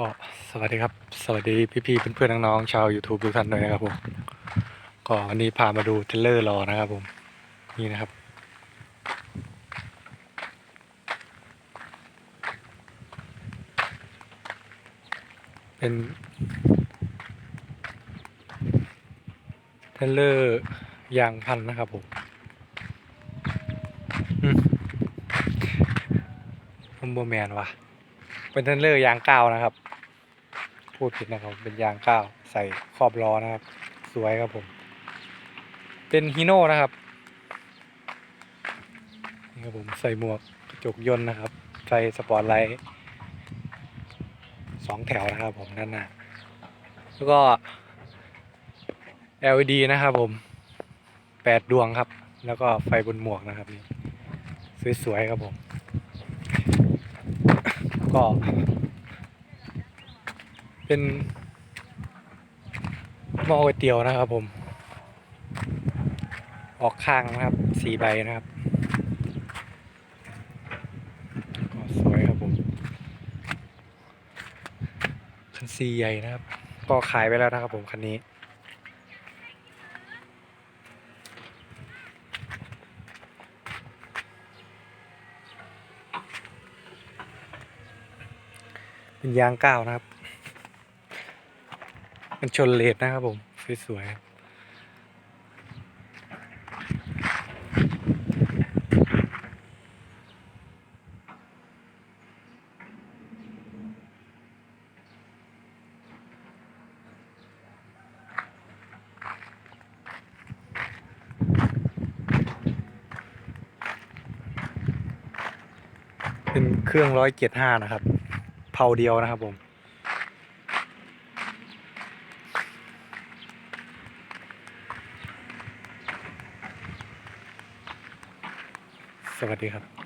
ก็สวัสดีครับ สวัสดีพี่ๆเพื่อนๆน้องๆชาว YouTube ทุกท่านด้วยนะครับผม ก็วันนี้พามาดูเทเลอร์รอนะครับผม นี่นะครับ เป็นเทเลอร์ยางพันนะครับผมอืมผมโบแมนว่ะ เป็นเทรลเลอร์ยางก้าวนะครับ พูดผิดนะครับเป็นยางก้าวใส่ขอบล้อนะครับ สวยครับผม เป็นฮีโน่นะครับนี่ครับผมใส่หมวกกระจกยนต์นะครับไฟสปอร์ตไลท์สองแถวนะครับผมด้านหน้าแล้วก็ LED นะครับผมแปดดวงครับ แล้วก็ไฟบนหมวกนะครับนี่สวยๆครับผม ก็ เป็นหม้อก๋วยเตี๋ยวนะครับผม ออกข้างนะครับสี่ใบนะครับก็สวยครับผมคันซีใหญ่นะครับ ก็ขายไปแล้วนะครับผมคันนี้ เป็นยางก้าวนะครับ มันชนเลดนะครับผมสวยๆเป็นเครื่องร้อยเจ็ดห้านะครับ เผาเดียวนะครับผม สวัสดีครับ